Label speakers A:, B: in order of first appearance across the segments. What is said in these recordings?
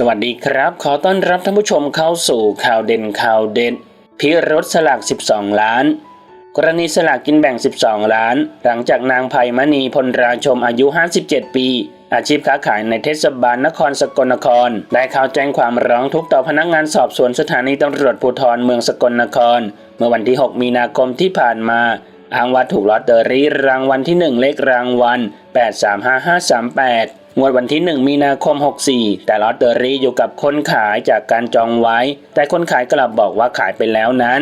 A: สวัสดีครับ ขอต้อนรับท่านผู้ชมเข้าสู่ข่าวเด่นข่าวเด็ดพิรถสลาก 12 ล้าน กรณีสลากกินแบ่ง 12 ล้าน หลังจากนางไพมณีพลราชมอายุ 57 ปี อาชีพค้าขายในเทศบาลนครสกลนคร ได้เข้าแจ้งความร้องทุกข์ต่อพนักงานสอบสวนสถานีตำรวจภูธรเมืองสกลนคร เมื่อวันที่ 6 มีนาคมที่ผ่านมาอ้างว่าถูกลอตเตอรี่รางวัลที่ 1 เลขรางวัล 835538 งวดวันที่ 1 มีนาคม 64 แต่ลอตเตอรี่อยู่กับคนขายจากการจองไว้ แต่คนขายกลับบอกว่าขายไปแล้วนั้น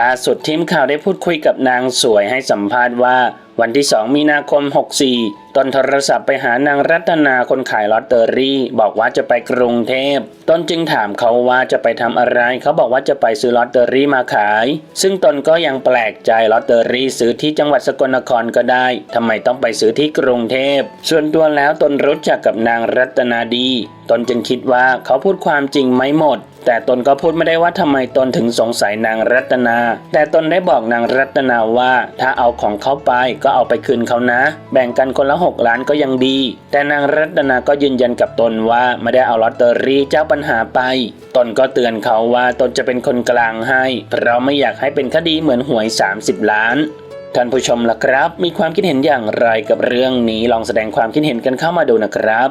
A: ล่าสุดทีมข่าวได้พูดคุยกับนางสวยให้สัมภาษณ์ว่า วันที่ 2 มีนาคม 64 ตนโทรศัพท์ไปหานางรัตนาคนขายลอตเตอรี่ บอกว่าจะไปกรุงเทพ ตนจึงถามเขาว่าจะไปทำอะไร เขาบอกว่าจะไปซื้อลอตเตอรี่มาขาย ซึ่งตนก็ยังแปลกใจลอตเตอรี่ซื้อที่จังหวัดสกลนครก็ได้ทำไมต้องไปซื้อที่กรุงเทพ ส่วนตัวแล้วตนรู้จักกับนางรัตนาดี ตนจึงคิดว่าเขาพูดความจริงไม่หมดแต่ตนก็พูดไม่ได้ว่าทำไมตนถึงสงสัยนางรัตนา แต่ตนได้บอกนางรัตนาว่าถ้าเอาของเขาไปก็เอาไปคืนเขานะ แบ่งกันคนละหกล้านก็ยังดี แต่นางรัตนาก็ยืนยันกับตนว่าไม่ได้เอาลอตเตอรี่เจ้าปัญหาไป ตนก็เตือนเขาว่าตนจะเป็นคนกลางให้ เพราะไม่อยากให้เป็นคดีเหมือนหวย 30 ล้านท่านผู้ชมล่ะครับ มีความคิดเห็นอย่างไรกับเรื่องนี้ลองแสดงความคิดเห็นกันเข้ามาดูนะครับ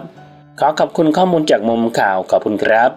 A: ขอขอบคุณข้อมูลจากมุมข่าวขอบคุณครับ